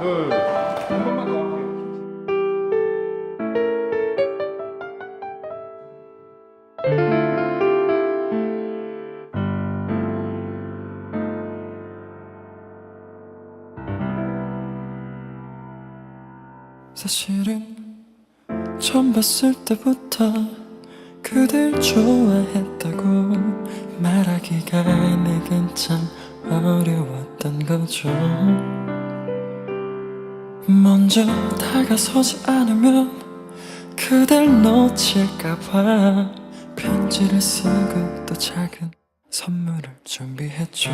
둘, 한 번만 더 할게요. 사실은 처음 봤을 때부터 그댈 좋아했다고 말하기가 내겐 참 어려웠던 거죠. 먼저 다가서지 않으면 그댈 놓칠까봐 편지를 쓰고 또 작은 선물을 준비했죠.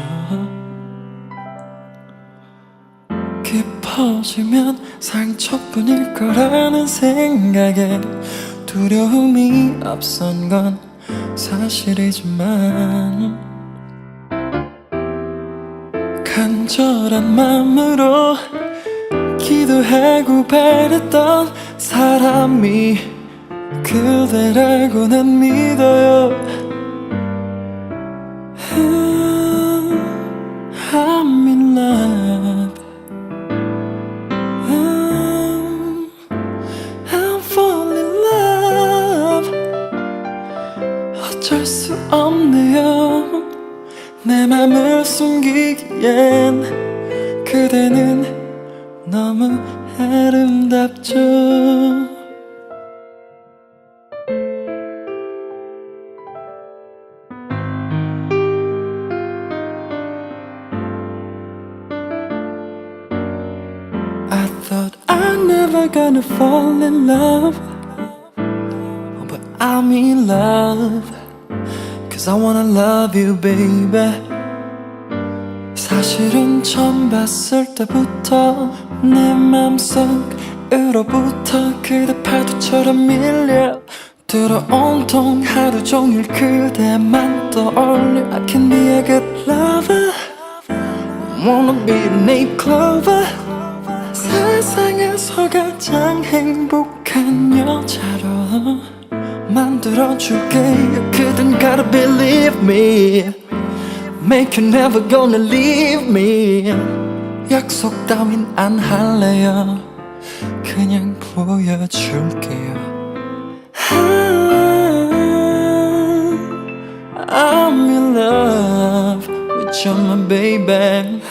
깊어지면 상처뿐일 거라는 생각에 두려움이 앞선 건 사실이지만 간절한 마음으로 기도하고 바랬던 사람이 그대라고 난 믿어요. I'm in love. I'm, I'm falling in love. 어쩔 수 없네요. 내 맘을 숨기기엔 그대는 너무 아름답죠 I thought I'm never gonna fall in love But I'm in love Cause I wanna love you baby 사실은 처음 봤을 때부터 내 맘속으로부터 그대 파도처럼 밀려 들어 온통 하루 종일 그대만 떠올려 I can be a good lover. Wanna be a nape clover. 세상에서 가장 행복한 여자로 만들어줄게요. 그댄 gotta believe me Make you never gonna leave me 약속 따윈 안 할래요 그냥 보여줄게요 I'm in love with you my baby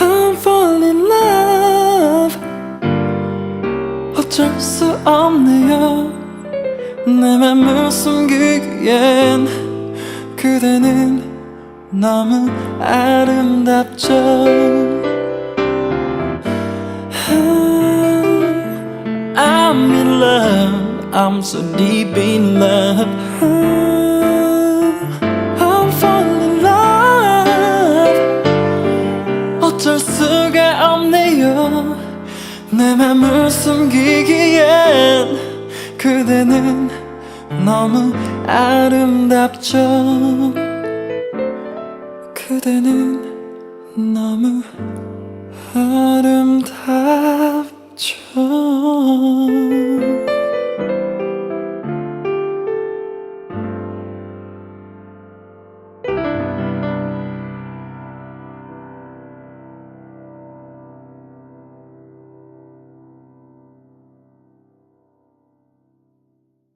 I'm falling in love 어쩔 수 없네요 내 맘을 숨기기엔 그대는 너무 아름답죠 I'm in love I'm so deep in love I'm falling in love 어쩔 수가 없네요 내 맘을 숨기기엔 그대는 너무 아름답죠. 그대는 너무 아름답죠